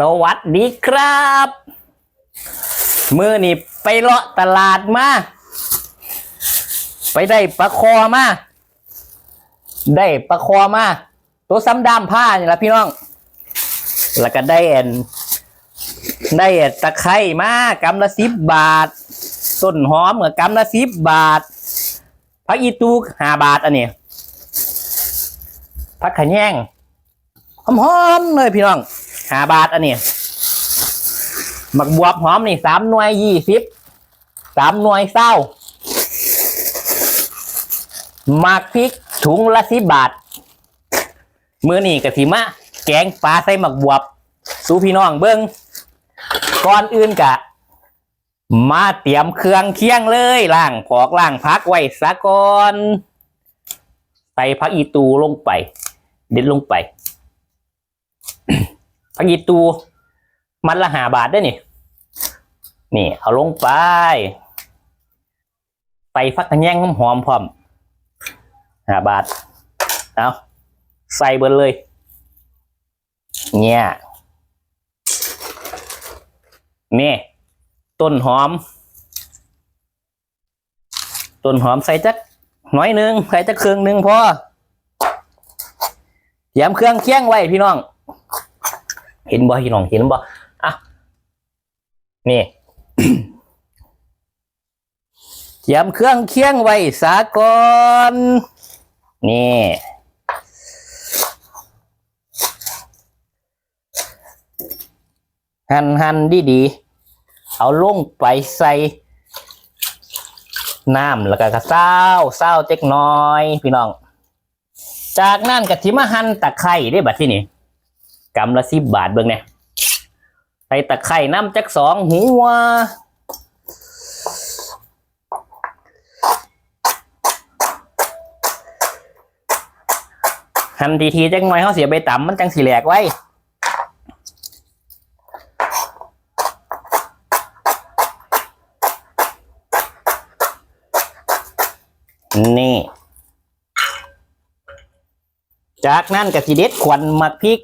สวัสดีครับมือนี่ไปเลาะตลาดมา ไปได้ปลาคอมา ได้ปลาคอมา ตัวซ้ำดามผ้านี่ละพี่น้อง แล้วก็ได้เอ็นได้ตะไคร่มากำละสิบบาทต้นหอมกับกำละสิบบาทพักอีตูห้าบาทอันนี้พักขะแยงหอมๆเลยพี่น้อง ห้าบาทอันนี้หมักบวบหอมนี่สามหน่วยยี่สิบสามหน่วยเศร้าหมักพริกถุงละสิบบาท มือนี่กะทิมะแกงปลาใส่หมักบวบ สู่พี่น้องเบิ้งก่อนอื่นกะ มาเตรียมเครื่องเคียงเลยล่างผอกล่างพักไว้ซะก่อนใส่ผักอีตูลงไป เด็ดลงไป ผักอีตู มันละหาบาทได้นี่ นี่ เอาลงไปใส่ฟักกระแยงหอมพร้อมหาบาท เอาใส่เบิดเลย เนี่ยนี่ ต้นหอม ต้นหอมใส่จักน่อยนึง ใส่จักเครื่องนึงพอเตรียมเครื่องเคียงไว้พี่น้อง เห็นบ่พี่น้องเห็นบ่อะนี่เตรียมเครื่องเคียงไว้สาก่อนนี่หั่นหั่นดีดีๆเอาลงไปใส่น้ำแล้วก็กระเซ้าเศร้าเจ๊กน้อย พี่น้อง จากนั้นกะทิมาหั่นตะไคร้ได้บัดที่นี่ กำละสิบบาทเบิ่งเนี่ยใส่ตะไคร้น้ำจักสองหัวหั่นทีๆจักหน่อยเขาเสียใบต่ำมันจังสีแหลกไว้นี่ จากนั้นกะทิเด็ดขวัญหมักพริก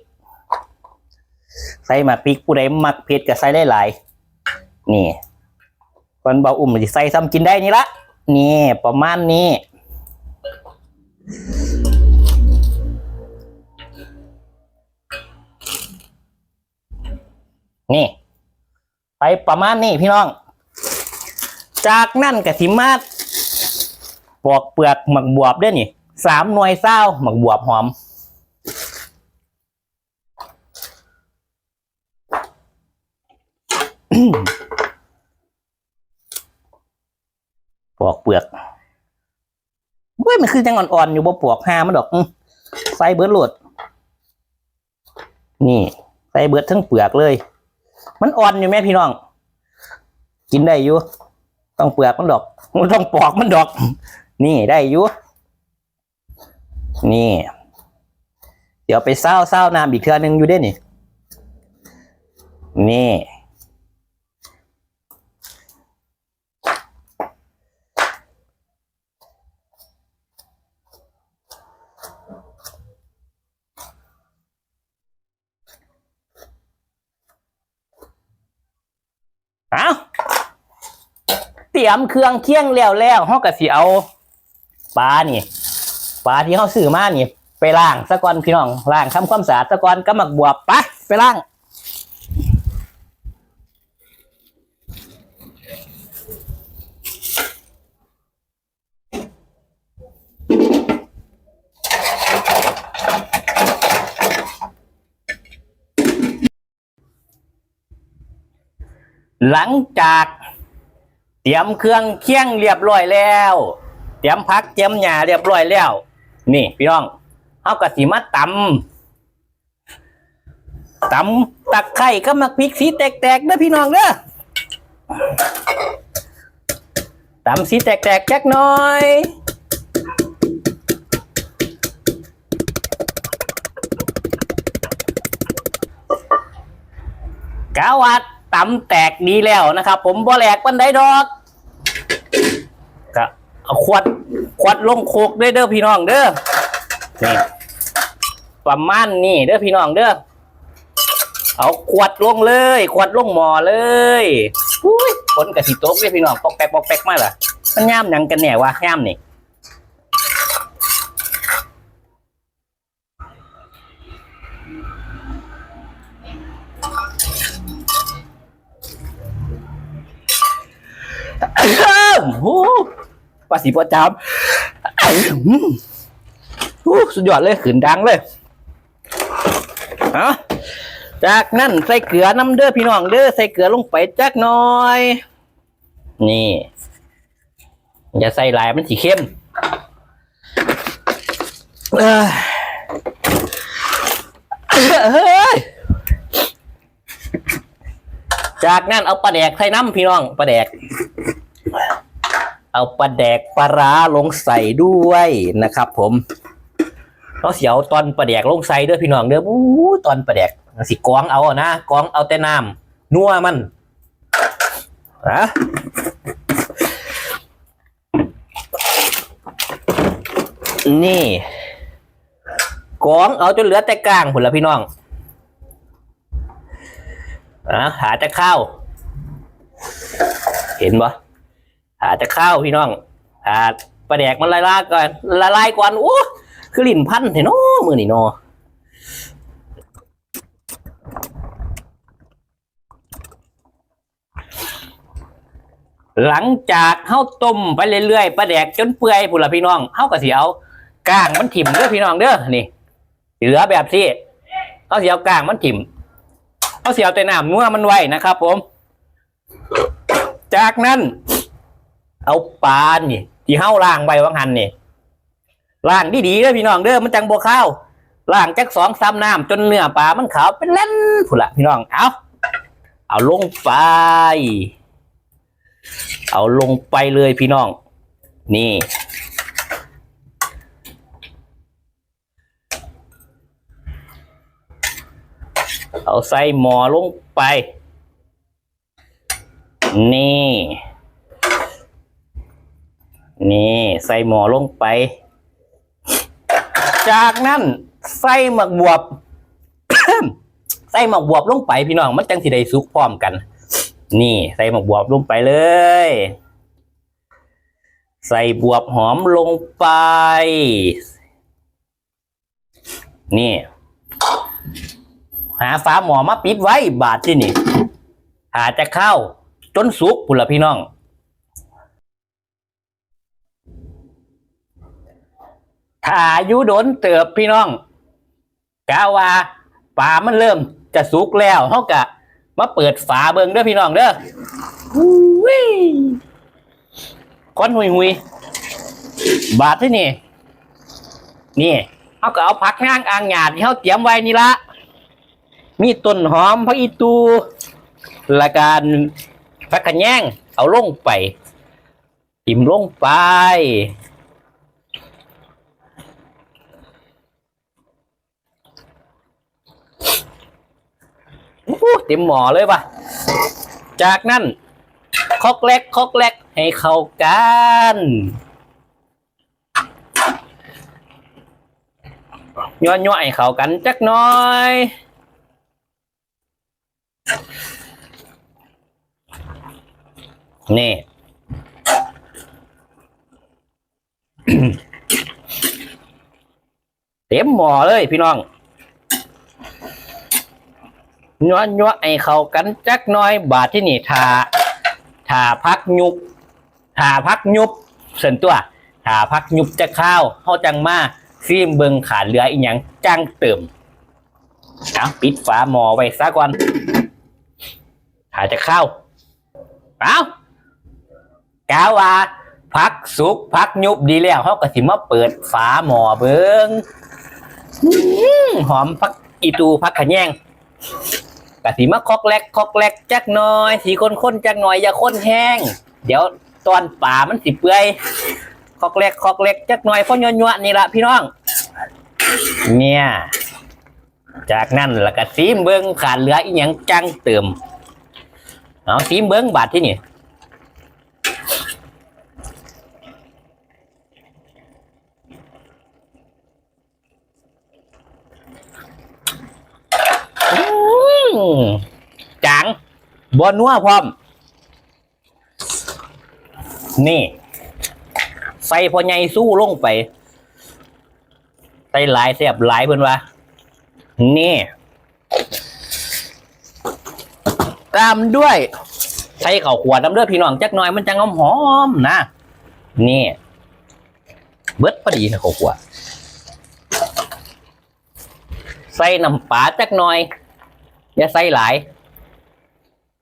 ใส่หมักพริกผู้ใดหมักเผ็ดก็ใส่ได้หลายนี่คนเบาอุ่มจะใส่ซ้ำกินได้นี่ละนี่ประมาณนี้นี่ ไปประมาณนี้พี่น้อง จากนั้นกะทิมาปอกเปลือกหมักบวบด้วยนี่สามหน่วยเศร้าหมักบวบหอม ปอกเปลือกเว้ยมันคือจังอ่อนๆอยู่บ่ปอกหามันดอกใส่เบิร์ดโหลด นี่ ใส่เบิร์ดทั้งเปลือกเลย มันอ่อนอยู่ไหมพี่น้อง กินได้อยู่ ต้องเปลือกมันดอก มันต้องปอกมันดอก นี่ได้อยู่นี่ เดี๋ยวไปเศร้าเศร้าน้ำอีกเทือนึงอยู่เด้นี่ นี่ เอา ลียมเครื่องเคียงแล้วแล้วเฮาก็สิเอาปลานี่ปลาที่เฮาซื้อมานี่ ไปล้างซะก่อนพี่น้องล้างทำความสะอาดซะก่อนก็หมักบวบไปไปล้างหลังจาก เตรียมเครื่องเคียงเรียบร้อยแล้ว เตรียมพักเตรียมหญ้าเรียบร้อยแล้ว นี่พี่น้องเอากระสีมาตำตำตะไคร่ก็มาพริกสีแตกๆเด้อพี่น้องเด้อตำสีแตกๆจักหน่อยกาวัด ตำแตกดีแล้วนะครับ ผมบ่แหลกปันไดดอกก็เอาขวดขวดลงโคกด้วยเด้อพี่น้องเด้อนี่ประมาณนี้เด้อพี่น้องเด้อเอาขวดลงเลยขวดลงหมอเลยอุ้ยฝนกระสิตกเลยพี่น้องปอกแป๊กปอกแป๊กมาล่ะมันย่ามหนังกันแน่วะย่ามนี่ โอ้ปาสีปอจามสุดยอดเลยขืนดังเลยเอาจากนั้นใส่เกลือน้ำเด้อพี่น้องเด้อใส่เกลือลงไปจักหน่อย นี่อย่าใส่หลายมันสีเข้มเฮ้ยจากนั้นเอาปลาแดกใส่น้ำพี่น้องปลาแดก เอาปลาแดกปลาร้าลงใส่ด้วยนะครับ ผมเราเสียวตอนปลาแดกลงใส่ด้อพี่น้องเด้ออู้ตอนปลาแดกสิกองเอาอะนะกองเอาแต่น้ำนัวมันอะนี่กองเอาจนเหลือแต่กลางผุนละพี่น้องอะหาแต่ข้าว เห็นปะ หาจะข้าวพี่น้องหาปลาแดกมันละลายก่อนละลายก่อนโอ้คือลิ่นพันเห็นโอ้มือนี่เนอหลังจากเฮาต้มไปเรื่อยๆปลาแดกจนเปื่อยพุ่นละพี่น้องเฮาก็สิเอาก้างมันถิ่มเด้อพี่น้องเด้อนี่เหลือแบบที่เฮาสิเอาก้างมันถิ่มเฮาสิเอาแต่น้ำนัวมันไว้นะครับ ผม จากนั้น เอาปลานี่ที่เฮาล่างใบวังหันนี่ล่างดีๆเด้อพี่น้องเด้อมันจังบัวข้าวล่างจักสองสามน้ำจนเนื้อปลามันขาวเป็นเล่นผุละพี่น้องเอาเอาลงไป เอาลงไปเลยพี่น้อง นี่ เอาใส่หมอลงไป นี่ นี่ใส่หมอลงไป จากนั้นใส่หมักบวบ ใส่หมักบวบลงไปพี่น้องมันจังสิได้สุกพร้อมกัน นี่ ใส่หมักบวบลงไปเลย ใส่บวบหอมลงไป นี่ หาฝาหมอมาปิดไว้บาทที่นี่ หาจะเข้า จนสุกพุ่นละพี่น้อง ถ้า อายุโดนเติบพี่น้องกาว่าปลามันเริ่มจะสุกแล้วเฮากะมาเปิดฝาเบิงเด้อพี่น้องเด้ออุ้ยควันหุยหุยบาทที่นี่ นี่เฮาก็เอาผักย่างอ่างหยาดที่เฮาเตรียมไว้นี่ละ มีต้นหอมพระอีตูและการผักขะแยงเอาลงไป อิ่มลงไป อู้เต็มหมอเลยว่ะ จากนั้นคอกเล็กคอกเล็กให้เข้ากันย่อยๆให้เข้ากันจักหน้อย นี่ เต็มหมอเลยพี่น้อง ยัวยัวไอเข้ากันจักน้อยบาทที่นี่ทาทาพักยุบทาพักยุบส่วนตัวทาพักยุบจะข้าวเฮาจังมาซีมเบิงขาดเหลืออีหยังจังเติมเอาปิดฝาหม้อไว้ซะก่อนทาจะข้าวเอากาวาพักสุกพักยุบดีแล้วเฮาก็สิมาเปิดฝาหม้อเบิงอื้อหอมพักอีตูพักขะแยง กะสีมาคอกแลกคอกแลกจักหน้อย สีคนข้นจักหน่อยอย่าข้นแห้ง เดี๋ยวตอนป่ามันสิเปื่อยคอกแลกคอกแลกจักหน่อยพ่อยัวยัวๆนี่ละพี่น้อง เนี่ย จากนั้นแล้วก็สีเบิ้งขาดเหลืออีหยังจังเติมเอาซีมเบิ้งบาทที่นี่ จังบอนัวพร้อม นี่ ใส่พอใหญ่สู้ลงไป ใส่หลายเสียบหลายเพิ่นว่า นี่ ตามด้วย ใส่ข้าวขวดน้ำเลือดพี่น้องจักหน่อยมันจังหอมๆนะ นี่ เบิดพอดีนะข้าวขวดใส่น้ำปลาจักหน่อย อย่าใส่หลาย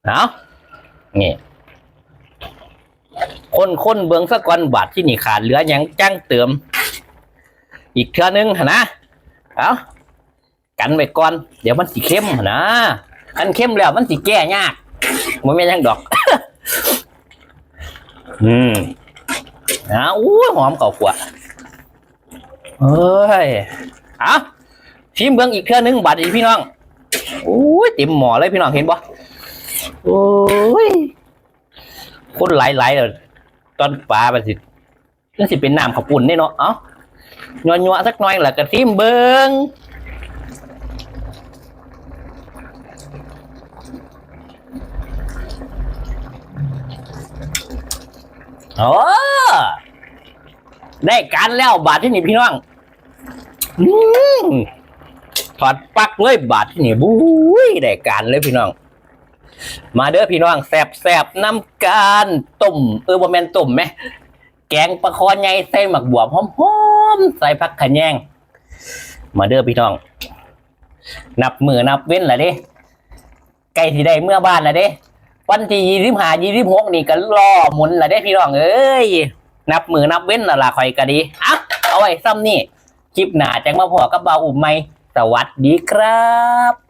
เอานี่คนคนเบืองสะกอนบาทที่นี่ขาดเหลือหยังจ้างเติม อีกเทื่อนึงหนะเอากันไว้ก่อน เดี๋ยวมันสิเข้มนะอันเข้มแล้วมันสิแก้ยากมันไม่ยังดอก อืมนะอู้หอมเก่าขวดเอ้ยเอาชิมเบืองอีกเทื่อนึงบาทอีพี่น้อง โอ้ยเต็มหมอเลยพี่น้องเห็นปะโอ้ยคนหลายๆเลยตอนปลาไปสินั่นสิเป็นน้ำข้าวปุ่นนี่เนาะเอ้ายัวยัวๆสักหน่อยแหละกระทิมเบิงโอ้ได้การแล้วบาทที่นี่พี่น้อง อืม ถอดปลักเลยบาทที่นี่บุ้ยได้การเลยพี่น้อง มาเด้อพี่น้องแซบแซบน้ำการต้มเออบ่แมนต้มไหมแกงปลาคอใหญ่ใส่หมักบวบหอมๆใส่ผักขะแยง มาเด้อพี่น้อง นับมือนับเว้นละเด้ใกล้ที่ได้เมื่อบ้านละเด้วันที่ยี่สิบห้ายี่สิบหกนี่ก็ล่อหมุนละเด้พี่น้องเอ้ยนับมือนับเว้นละละคอยก็ดีอะเอาไว้ซ้ำนี่คลิปหน้าจังมาพอกับเบาอุ่มไหม สวัสดีครับ